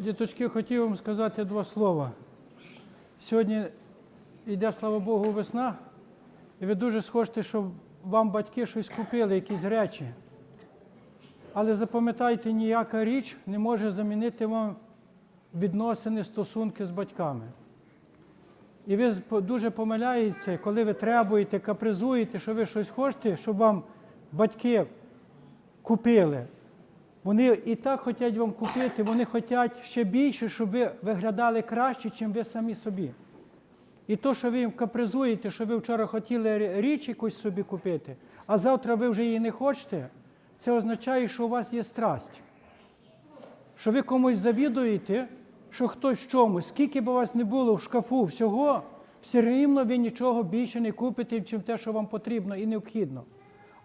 Діточки, хотів вам сказати два слова. Сьогодні йде, слава Богу, весна, і ви дуже схочете, щоб вам батьки щось купили, якісь речі. Але запам'ятайте, ніяка річ не може замінити вам відносини, стосунки з батьками. І ви дуже помиляєтеся, коли ви требуєте, капризуєте, що ви щось хочете, щоб вам батьки купили. Вони і так хочуть вам купити, вони хочуть ще більше, щоб ви виглядали краще, ніж ви самі собі. І то, що ви їм капризуєте, що ви вчора хотіли річ якусь собі купити, а завтра ви вже її не хочете, це означає, що у вас є страсть. Що ви комусь завідуєте, що хтось в чомусь, скільки б у вас не було в шкафу всього, все рівно ви нічого більше не купите, чим те, що вам потрібно і необхідно.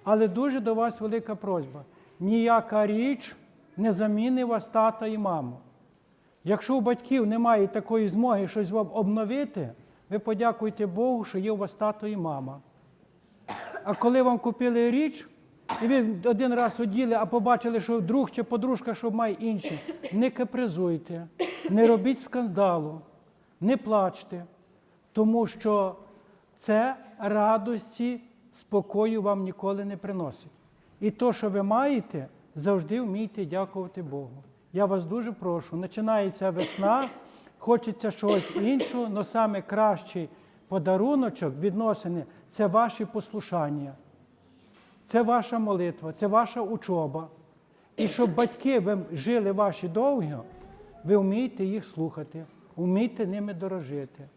Але дуже до вас велика просьба. Ніяка річ не замінить вас тата і маму. Якщо у батьків немає такої змоги щось вам обновити, ви подякуйте Богу, що є у вас тато і мама. А коли вам купили річ, і ви один раз оділи, а побачили, що друг чи подружка, що має інший, не капризуйте, не робіть скандалу, не плачте, тому що це радості, спокою вам ніколи не приносить. І то, що ви маєте, завжди вмійте дякувати Богу. Я вас дуже прошу, починається весна, хочеться чогось іншого, але саме кращий подаруночок, відносини це ваші послушання, це ваша молитва, це ваша учоба. І щоб батьки ви жили ваші довго, ви вмієте їх слухати, вмієте ними дорожити.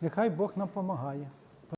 Нехай Бог нам допомагає.